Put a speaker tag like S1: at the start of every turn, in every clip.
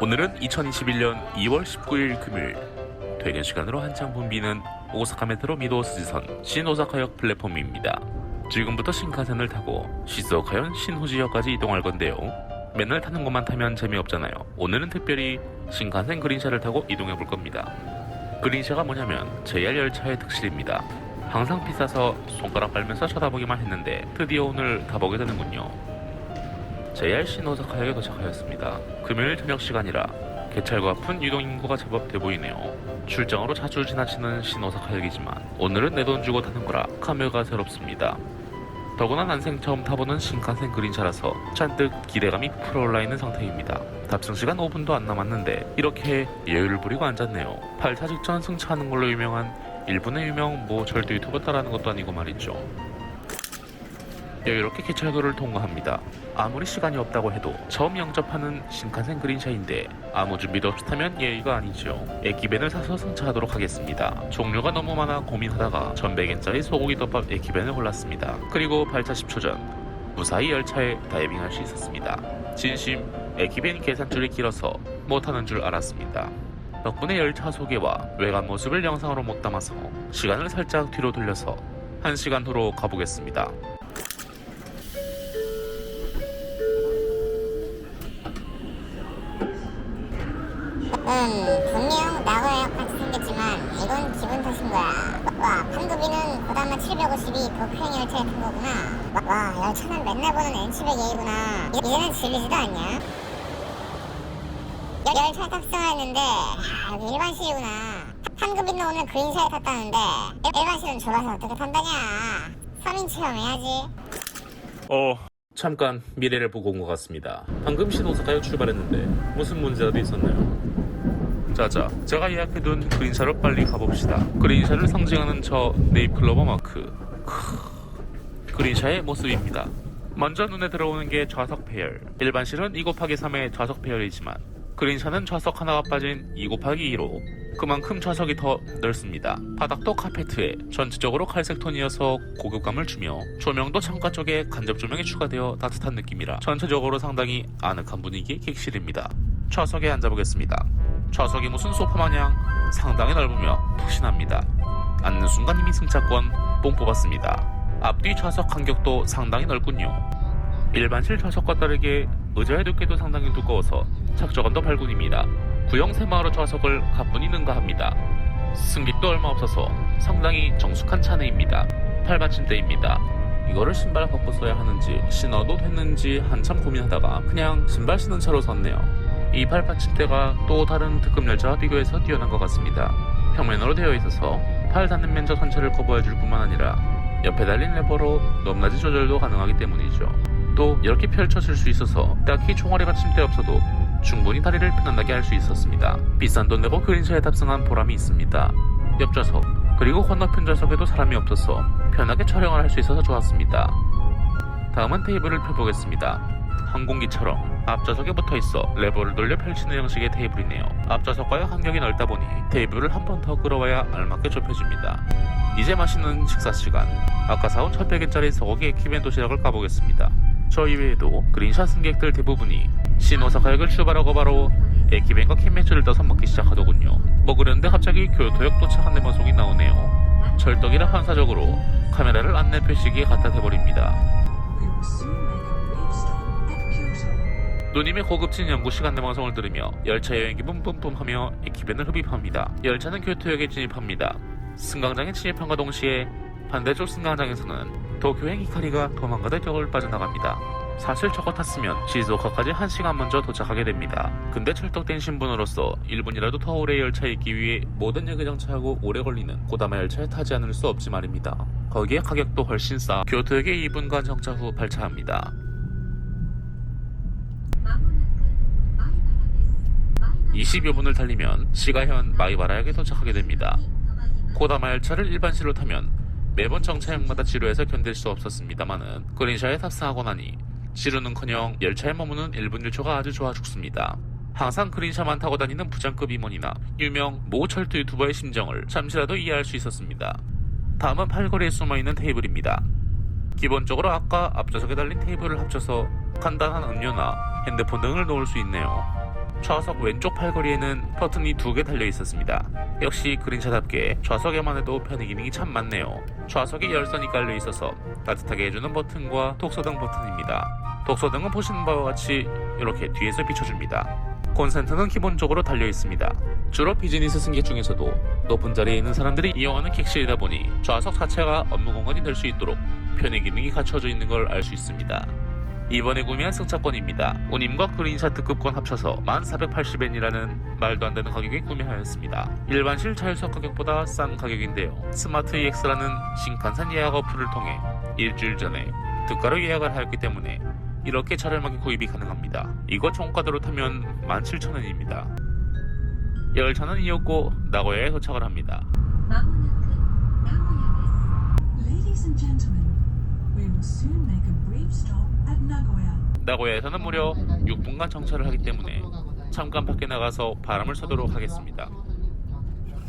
S1: 오늘은 2021년 2월 19일 금요일 퇴근 시간으로 한창 붐비는 오사카 메트로 미도스지선 신오사카역 플랫폼입니다. 지금부터 신칸센을 타고 시즈오카현 신후지역까지 이동할 건데요. 맨날 타는 것만 타면 재미없잖아요. 오늘은 특별히 신칸센 그린샤를 타고 이동해 볼 겁니다. 그린샤가 뭐냐면 JR 열차의 특실입니다. 항상 비싸서 손가락 빨면서 쳐다보기만 했는데 드디어 오늘 가보게 되는군요. JR 신오사카역에 도착하였습니다. 금요일 저녁 시간이라 개찰과 아픈 유동 인구가 제법 돼 보이네요. 출장으로 자주 지나치는 신오사카역이지만 오늘은 내 돈 주고 타는 거라 카메가 새롭습니다. 더구나 난생 처음 타보는 신칸센 그린차라서 잔뜩 기대감이 풀어올라 있는 상태입니다. 탑승 시간 5분도 안 남았는데 이렇게 여유를 부리고 앉았네요. 8차 직전 승차하는 걸로 유명한 일본의 유명 모 절도 유튜버다라는 것도 아니고 말이죠. 여유롭게 개찰도를 통과합니다. 아무리 시간이 없다고 해도 처음 영접하는 신칸센 그린샤인데 아무 준비도 없이 타면 예의가 아니죠. 에키벤을 사서 승차하도록 하겠습니다. 종류가 너무 많아 고민하다가 1100엔짜리 소고기 덮밥 에키벤을 골랐습니다. 그리고 발차 10초 전 무사히 열차에 다이빙할 수 있었습니다. 진심 에키벤 계산줄이 길어서 못하는 줄 알았습니다. 덕분에 열차 소개와 외관 모습을 영상으로 못 담아서 시간을 살짝 뒤로 돌려서 1시간 후로 가보겠습니다.
S2: 음, 분명 나고야역 같이 생겼지만 이건 기분 탓인 거야. 와, 판급이는 고다마 750이 도쿄행 열차에 탄 거구나. 와, 와, 열차는 맨날 보는 N700A구나. 이제는 질리지도 않냐? 열, 열차에 탑승을 했는데 야, 여기 일반실이구나. 판급이는 오늘 그린차에 탔다는데 일- 일반실은 졸아서 어떻게 탄다냐. 서민 체험해야지.
S1: 어 잠깐 미래를 보고 온 것 같습니다. 방금 신오사카역 출발했는데 무슨 문제라도 있었나요? 자자 제가 예약해둔 그린샤로 빨리 가봅시다. 그린샤를 상징하는 저 네잎클로버 마크 크... 그린샤의 모습입니다. 먼저 눈에 들어오는 게 좌석 배열 일반 실은 2 곱하기 3의 좌석 배열이지만 그린샤는 좌석 하나가 빠진 2 곱하기 2로 그만큼 좌석이 더 넓습니다. 바닥도 카페트에 전체적으로 칼색 톤이어서 고급감을 주며 조명도 창가 쪽에 간접 조명이 추가되어 따뜻한 느낌이라 전체적으로 상당히 아늑한 분위기의 객실입니다. 좌석에 앉아보겠습니다. 좌석이 무슨 소파 마냥 상당히 넓으며 푹신합니다. 앉는 순간 이미 승차권 뽕 뽑았습니다. 앞뒤 좌석 간격도 상당히 넓군요. 일반실 좌석과 다르게 의자의 두께도 상당히 두꺼워서 착조감도 발군입니다. 구형 새마을호 좌석을 가뿐히 능가합니다. 승객도 얼마 없어서 상당히 정숙한 차내입니다. 팔받침대입니다. 이거를 신발 벗고 써야 하는지 신어도 됐는지 한참 고민하다가 그냥 신발 신은 차로 섰네요. 이 팔받침대가 또 다른 특급 열차와 비교해서 뛰어난 것 같습니다. 평면으로 되어 있어서 팔 닿는 면적 전체를 커버해줄 뿐만 아니라 옆에 달린 레버로 높낮이 조절도 가능하기 때문이죠. 또 이렇게 펼쳐질 수 있어서 딱히 총알이 받침대 없어도 충분히 다리를 편안하게 할 수 있었습니다. 비싼 돈 내고 그린차에 탑승한 보람이 있습니다. 옆좌석 그리고 건너편 좌석에도 사람이 없어서 편하게 촬영을 할 수 있어서 좋았습니다. 다음은 테이블을 펴보겠습니다. 항공기처럼 앞좌석에 붙어 있어 레버를 돌려 펼치는 형식의 테이블이네요. 앞좌석과의 간격이 넓다 보니 테이블을 한 번 더 끌어와야 알맞게 좁혀집니다. 이제 마시는 식사 시간. 아까 사온 1100엔짜리 소고기 에키벤 도시락을 까보겠습니다. 저 이외에도 그린샷 승객들 대부분이 신오사카역을 출발하고 바로 에키벤과 캔맥주를 떠서 먹기 시작하더군요. 먹으려는데 갑자기 교토역 도착한 내 방송이 나오네요. 철떡이라 반사적으로 카메라를 안내 표시기에 갖다 대버립니다. 누님의 고급진 연구 시간 내 방송을 들으며 열차 여행 기분 뿜뿜하며 에키벤을 흡입합니다. 열차는 교토역에 진입합니다. 승강장에 진입함과 동시에 반대쪽 승강장에서는 도쿄행 히카리가 도망가다 격을 빠져나갑니다. 사실 저거 탔으면 시즈오카까지 1시간 먼저 도착하게 됩니다. 근데 철떡된 신분으로서 1분이라도 더 오래 열차에 있기 위해 모든 역을 정차하고 오래 걸리는 고다마 열차에 타지 않을 수 없지 말입니다. 거기에 가격도 훨씬 싸 교토역에 2분간 정차 후 발차합니다. 20여 분을 달리면 시가현 마이바라역에 도착하게 됩니다. 고다마 열차를 일반실로 타면 매번 정차역마다 지루해서 견딜 수 없었습니다만은 그린샤에 탑승하고 나니 지루는커녕 열차에 머무는 1분 1초가 아주 좋아 죽습니다. 항상 그린샤만 타고 다니는 부장급 임원이나 유명 모 철도 유튜버의 심정을 잠시라도 이해할 수 있었습니다. 다음은 팔걸이에 숨어있는 테이블입니다. 기본적으로 아까 앞좌석에 달린 테이블을 합쳐서 간단한 음료나 핸드폰 등을 놓을 수 있네요. 좌석 왼쪽 팔걸이에는 버튼이 두 개 달려 있었습니다. 역시 그린차답게 좌석에만 해도 편의 기능이 참 많네요. 좌석에 열선이 깔려 있어서 따뜻하게 해주는 버튼과 독서등 버튼입니다. 독서등은 보시는 바와 같이 이렇게 뒤에서 비춰줍니다. 콘센트는 기본적으로 달려 있습니다. 주로 비즈니스 승객 중에서도 높은 자리에 있는 사람들이 이용하는 객실이다 보니 좌석 자체가 업무 공간이 될 수 있도록 편의 기능이 갖춰져 있는 걸 알 수 있습니다. 이번에 구매한 승차권입니다. 운임과 그린샷 특급권 합쳐서 1480엔이라는 말도 안 되는 가격에 구매하였습니다. 일반실 자율석 가격보다 싼 가격인데요. 스마트 EX라는 신칸산 예약 어플을 통해 일주일 전에 특가로 예약을 하였기 때문에 이렇게 저렴하게 구입이 가능합니다. 이거 종가대로 타면 17,000원입니다. 열차는 이었고 나고야에 도착을 합니다.
S3: Ladies and gentlemen,
S1: 나고야에서는 무려 6분간 정차를 하기 때문에 잠깐 밖에 나가서 바람을 쐬도록 하겠습니다.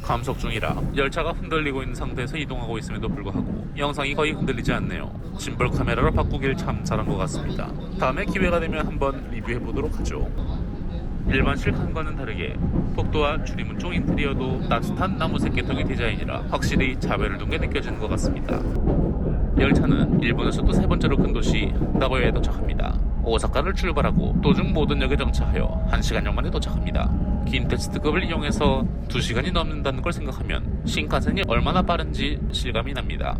S1: 감속 중이라 열차가 흔들리고 있는 상태에서 이동하고 있음에도 불구하고 영상이 거의 흔들리지 않네요. 짐벌 카메라로 바꾸길 참 잘한 것 같습니다. 다음에 기회가 되면 한번 리뷰해 보도록 하죠. 일반 실칸과는 다르게 복도와 주리문 쪽 인테리어도 따뜻한 나무 색 계통의 디자인이라 확실히 자배를 둔 게 느껴지는 것 같습니다. 열차는 일본에서도 세 번째로 큰 도시 나고야에 도착합니다. 오사카를 출발하고 도중 모든 역에 정차하여 1시간여 만에 도착합니다. 긴 테스트급을 이용해서 2시간이 넘는다는 걸 생각하면 신칸센이 얼마나 빠른지 실감이 납니다.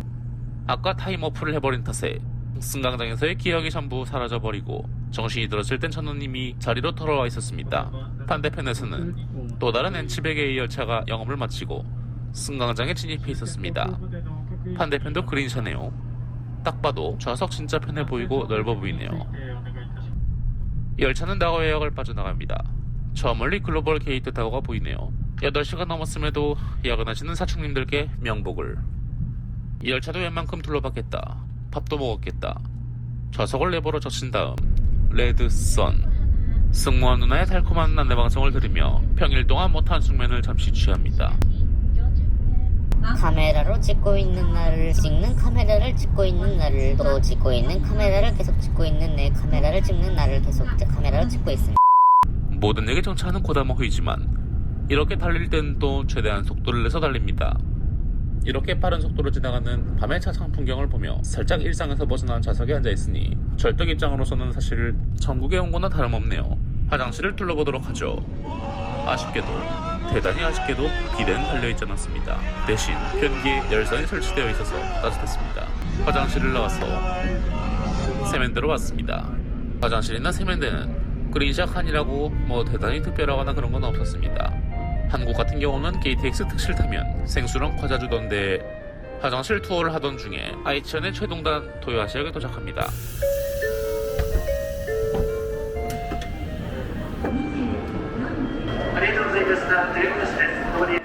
S1: 아까 타임오프를 해버린 탓에 승강장에서의 기억이 전부 사라져버리고 정신이 들었을 땐 이미 자리로 돌아와 있었습니다. 반대편에서는 또 다른 N700A 열차가 영업을 마치고 승강장에 진입해 있었습니다. 반대편도 그린샤네요. 딱 봐도 좌석 진짜 편해 보이고 넓어 보이네요. 열차는 나고야역을 빠져나갑니다. 저 멀리 글로벌 게이트 타워가 보이네요. 8시가 넘었음에도 야근하시는 사축님들께 명복을. 이 열차도 웬만큼 둘러봤겠다. 밥도 먹었겠다. 좌석을 내버려 젖힌 다음 레드선 승무원 누나의 달콤한 안내방송을 들으며 평일 동안 못한 숙면을 잠시 취합니다.
S4: 카메라로 찍고 있는 나를 찍는 카메라를 찍고 있는 나를 또 찍고 있는 카메라를 계속 찍고 있는 내 카메라를 찍는 나를 계속 카메라로 찍고 있습니다.
S1: 모든 역에 정차하는 고다마호이지만 이렇게 달릴 땐또 최대한 속도를 내서 달립니다. 이렇게 빠른 속도로 지나가는 밤의 차상 풍경을 보며 살짝 일상에서 벗어난 좌석에 앉아 있으니 절벽 입장으로서는 사실 천국에 온 거나 다름없네요. 화장실을 둘러보도록 하죠. 아쉽게도 대단히 아쉽게도 비대는 달려있지 않았습니다. 대신 변기에 열선이 설치되어 있어서 따뜻했습니다. 화장실을 나와서 세면대로 왔습니다. 화장실이나 세면대는 그린샷 칸이라고 뭐 대단히 특별하거나 그런 건 없었습니다. 한국 같은 경우는 KTX 특실 타면 생수랑 과자 주던데 화장실 투어를 하던 중에 아이치현의 최동단 도요아시역에 도착합니다.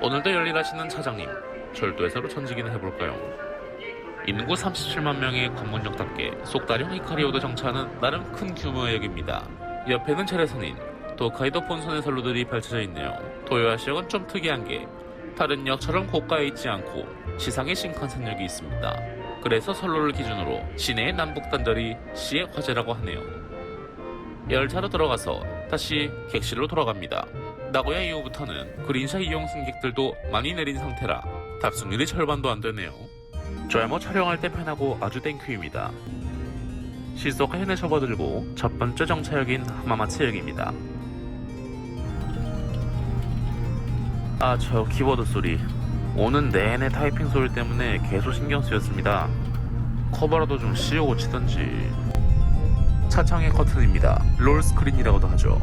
S1: 오늘도 열일 하시는 차장님, 절도에서로 천지기는 해볼까요? 인구 37만 명의 관문역답게 속다령 히카리오도 정차하는 나름 큰 규모의 역입니다. 옆에는 체레선인 도카이도 본선의 선로들이 펼쳐져 있네요. 도요아 시역은 좀 특이한 게 다른 역처럼 고가에 있지 않고 시상의 신칸센역이 있습니다. 그래서 선로를 기준으로 시내의 남북 단절이 시의 화제라고 하네요. 열차로 들어가서 다시 객실로 돌아갑니다. 나고야 이후부터는 그린샤 이용 승객들도 많이 내린 상태라 탑승률이 절반도 안 되네요. 저야 뭐 촬영할 때 편하고 아주 땡큐입니다. 시소카 현에 접어들고 첫 번째 정차역인 하마마츠역입니다. 아 저 키보드 소리 오는 내내 타이핑 소리 때문에 계속 신경 쓰였습니다. 커버라도 좀 씌워 고치던지 차창의 커튼입니다. 롤 스크린이라고도 하죠.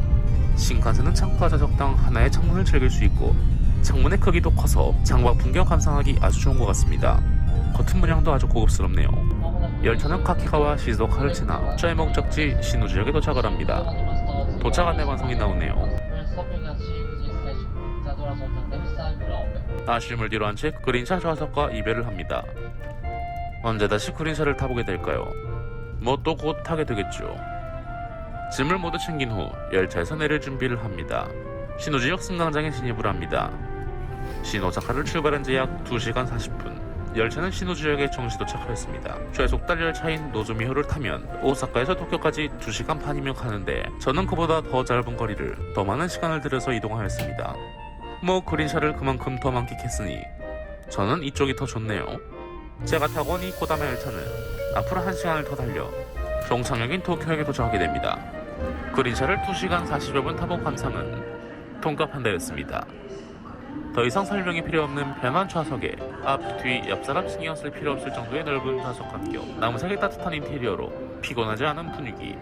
S1: 신칸센은 창가자 적당 하나의 창문을 즐길 수 있고 창문의 크기도 커서 창밖 풍경 감상하기 아주 좋은 것 같습니다. 커튼 문양도 아주 고급스럽네요. 열차는 카키가와 시즈오카를 지나 저의 목적지 신우지역에 도착을 합니다. 도착 안내 방송이 나오네요. 아쉬움을 뒤로 한 채 그린샤 좌석과 이별을 합니다. 언제 다시 그린샤를 타보게 될까요? 뭐 또 곧 타게 되겠죠. 짐을 모두 챙긴 후 열차에서 내릴 준비를 합니다. 신호지역 승강장에 진입을 합니다. 신오사카를 출발한 지 약 2시간 40분. 열차는 시노지역에 정시 도착하였습니다. 최속달 열차인 노조미호를 타면 오사카에서 도쿄까지 2시간 반이면 가는데 저는 그보다 더 짧은 거리를 더 많은 시간을 들여서 이동하였습니다. 뭐 그린샤를 그만큼 더 만끽했으니 저는 이쪽이 더 좋네요. 제가 타고 온이 고다마 열차는 앞으로 1시간을 더 달려 종착역인 도쿄역에 도착하게 됩니다. 그린샤를 2시간 40여 분 타본 감상은 통값한다였습니다. 더 이상 설명이 필요 없는 편한 좌석에 앞, 뒤, 옆 사람 신경 쓸 필요 없을 정도의 넓은 좌석 간격, 나무색의 따뜻한 인테리어로 피곤하지 않은 분위기.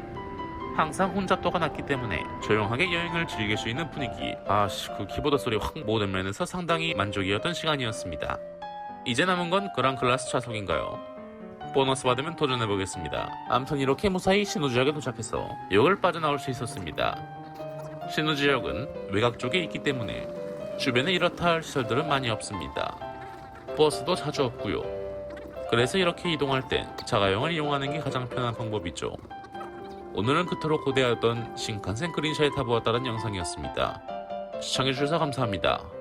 S1: 항상 혼자 또가 났기 때문에 조용하게 여행을 즐길 수 있는 분위기. 아씨, 그 키보드 소리 확 모든 면에서 상당히 만족이었던 시간이었습니다. 이제 남은 건 그랑클라스 좌석인가요? 보너스 받으면 도전해보겠습니다. 암튼 이렇게 무사히 신우지역에 도착해서 역을 빠져나올 수 있었습니다. 신우지역은 외곽 쪽에 있기 때문에 주변에 이렇다 할 시설들은 많이 없습니다. 버스도 자주 없고요. 그래서 이렇게 이동할 땐 자가용을 이용하는 게 가장 편한 방법이죠. 오늘은 그토록 고대하던 신칸센 그린샤에 타보았다는 영상이었습니다. 시청해주셔서 감사합니다.